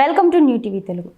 Welcome to new TV Telugu.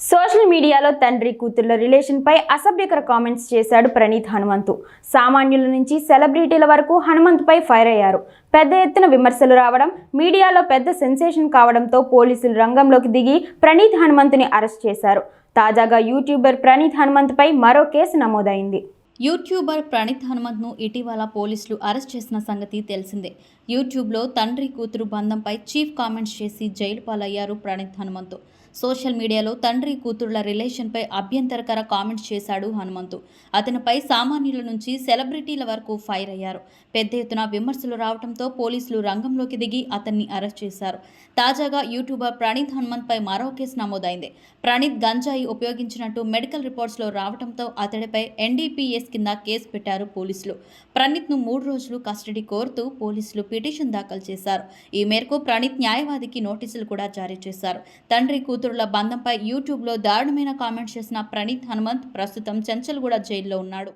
Social మీడియాలో తండ్రి కూతుర్ల రిలేషన్పై అసభ్యకర comments చేశాడు ప్రణీత్ హనుమంతు. సామాన్యుల నుంచి సెలబ్రిటీల వరకు హనుమంతుపై ఫైర్ అయ్యారు. పెద్ద ఎత్తున విమర్శలు రావడం మీడియాలో పెద్ద సెన్సేషన్ కావడంతో పోలీసులు రంగంలోకి దిగి ప్రణీత్ హనుమంతుని అరెస్ట్ చేశారు. తాజాగా యూట్యూబర్ ప్రణీత్ హనుమంతుపై మరో కేసు నమోదైంది. యూట్యూబర్ ప్రణీత్ హనుమంత్ను ఇటీవల పోలీసులు అరెస్ట్ చేసిన సంగతి తెలిసిందే. యూట్యూబ్లో తండ్రి కూతురు బంధంపై చీఫ్ కామెంట్స్ చేసి జైలు పాలయ్యారు ప్రణీత్ హనుమంతు. సోషల్ మీడియాలో తండ్రి కూతురుల రిలేషన్పై అభ్యంతరకర కామెంట్స్ చేశాడు హనుమంతు. అతనిపై సామాన్యుల నుంచి సెలబ్రిటీల వరకు ఫైర్ అయ్యారు. పెద్ద ఎత్తున విమర్శలు రావడంతో పోలీసులు రంగంలోకి దిగి అతన్ని అరెస్ట్ చేశారు. తాజాగా యూట్యూబర్ ప్రణీత్ హనుమంత్పై మరో కేసు నమోదైంది. ప్రణీత్ గంజాయి ఉపయోగించినట్టు మెడికల్ రిపోర్ట్స్లో రావడంతో అతడిపై ఎన్డీపీఎస్ కింద కేసు పెట్టారు పోలీసులు. ప్రణీత్ను మూడు రోజులు కస్టడీ కోరుతూ పోలీసులు పిటిషన్ దాఖలు చేశారు. ఈ మేరకు ప్రణీత్ న్యాయవాదికి నోటీసులు కూడా జారీ చేశారు. తండ్రి కూతురుల బంధంపై యూట్యూబ్లో దారుణమైన కామెంట్స్ చేసిన ప్రణీత్ హనుమంత్ ప్రస్తుతం చెంచల్గూడ జైల్లో ఉన్నాడు.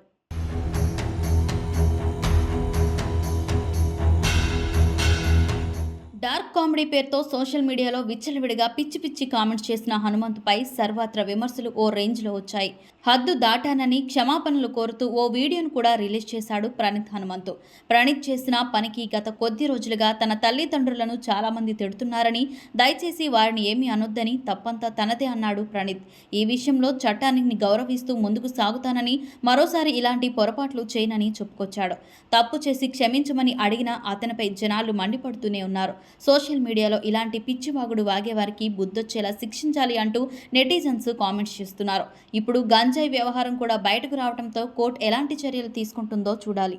కామెడీ పేరుతో సోషల్ మీడియాలో విచ్చలవిడిగా పిచ్చి పిచ్చి కామెంట్స్ చేసిన హనుమంతుపై సర్వత్ర విమర్శలు ఓ రేంజ్లో వచ్చాయి. హద్దు దాటానని క్షమాపణలు కోరుతూ ఓ వీడియోను కూడా రిలీజ్ చేశాడు ప్రణీత్ హనుమంతు. ప్రణీత్ చేసిన పనికి గత కొద్ది రోజులుగా తన తల్లిదండ్రులను చాలామంది తిడుతున్నారని దయచేసి వారిని ఏమీ అనొద్దని తప్పంతా తనదే అన్నాడు ప్రణీత్. ఈ విషయంలో చట్టాన్ని గౌరవిస్తూ ముందుకు సాగుతానని మరోసారి ఇలాంటి పొరపాట్లు చేయనని చెప్పుకొచ్చాడు. తప్పు చేసి క్షమించమని అడిగినా అతనిపై జనాలు మండిపడుతూనే ఉన్నారు. సోషల్ మీడియాలో ఇలాంటి పిచ్చివాగుడు వాగేవారికి బుద్ధొచ్చేలా శిక్షించాలి అంటూ నెటిజన్స్ కామెంట్స్ చేస్తున్నారు. ఇప్పుడు గంజాయి వ్యవహారం కూడా బయటకు రావడంతో కోర్టు ఎలాంటి చర్యలు తీసుకుంటుందో చూడాలి.